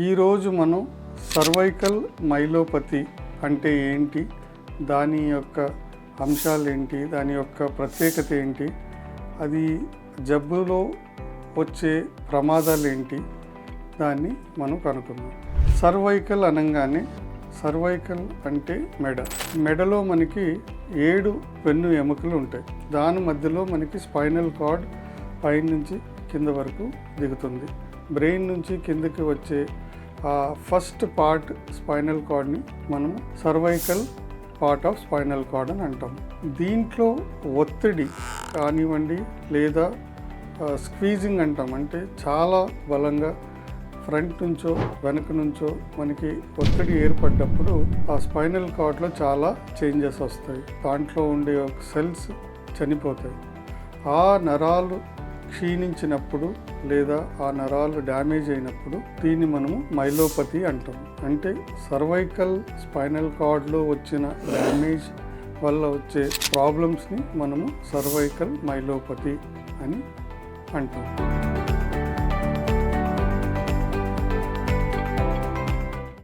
ఈరోజు మనం cervical myelopathy అంటే ఏంటి? దాని యొక్క అంశాలు ఏంటి? దాని యొక్క ప్రత్యేకత ఏంటి? అది జబ్బులో వచ్చే ప్రమాదాలు ఏంటి? దాన్ని మనం కనుక్కుందాం. సర్వైకల్ అనగానే సర్వైకల్ అంటే మెడ. మెడలో మనకి ఏడు పెన్ను ఎముకలు ఉంటాయి. దాని మధ్యలో మనకి స్పైనల్ కార్డ్ పైనుంచి కింద వరకు దిగుతుంది. బ్రెయిన్ నుంచి కిందకి వచ్చే ఆ ఫస్ట్ పార్ట్ స్పైనల్ కార్డ్ని మనము cervical part of spinal cord అని అంటాం. దీంట్లో ఒత్తిడి కానివ్వండి లేదా స్క్వీజింగ్ అంటాం. అంటే చాలా బలంగా ఫ్రంట్ నుంచో వెనక నుంచో మనకి ఒత్తిడి ఏర్పడ్డప్పుడు ఆ స్పైనల్ కార్డ్లో చాలా చేంజెస్ వస్తాయి. దాంట్లో ఉండే ఒక సెల్స్ చనిపోతాయి. ఆ నరాలు క్షీణించినప్పుడు లేదా ఆ నరాలు డ్యామేజ్ అయినప్పుడు దీన్ని మనము మైలోపతి అంటాం. అంటే సర్వైకల్ స్పైనల్ కార్డ్లో వచ్చిన డ్యామేజ్ వల్ల వచ్చే ప్రాబ్లమ్స్ని మనము సర్వైకల్ మైలోపతి అని అంటాం.